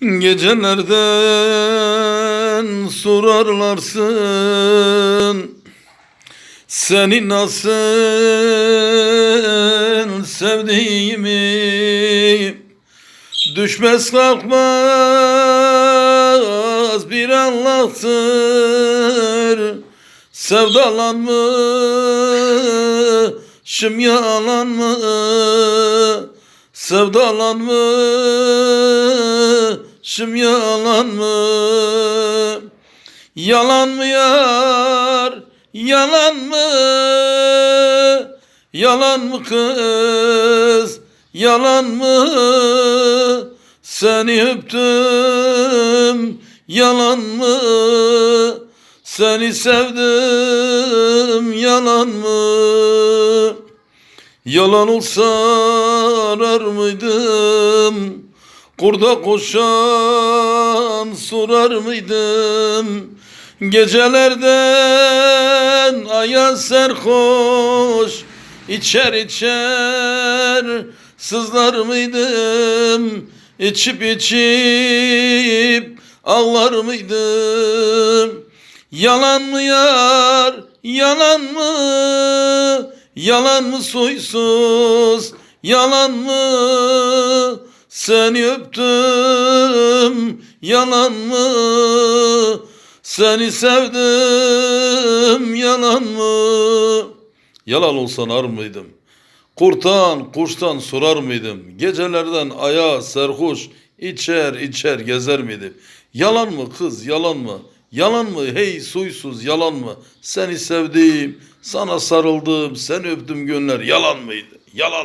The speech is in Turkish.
Gecelerden sorarlarsın. Seni nasıl sevdiğimi. Düşmez kalkmaz bir Allah'tır Sevdalanmışım yalan mı Sevdalanmışım yalan mı? Yalan mı yar? Yalan mı? Yalan mı kız? Yalan mı? Seni öptüm. Yalan mı? Seni sevdim. Yalan mı? Yalan olsa arar mıydım? Kurda koşan sorar mıydım? Gecelerden aya serhoş içer içer sızlar mıydım? İçip içip ağlar mıydım? Yalan mı yar, yalan mı? Yalan mı soysuz, yalan mı? Seni öptüm, yalan mı? Seni sevdim, yalan mı? Yalan olsan ar mıydım? Kurtan, kuştan sorar mıydım? Gecelerden aya serhoş, içer içer gezer miydim? Yalan mı kız, yalan mı? Yalan mı hey suysuz yalan mı? Seni sevdim, sana sarıldım, seni öptüm gönler yalan mıydı? Yalan mı?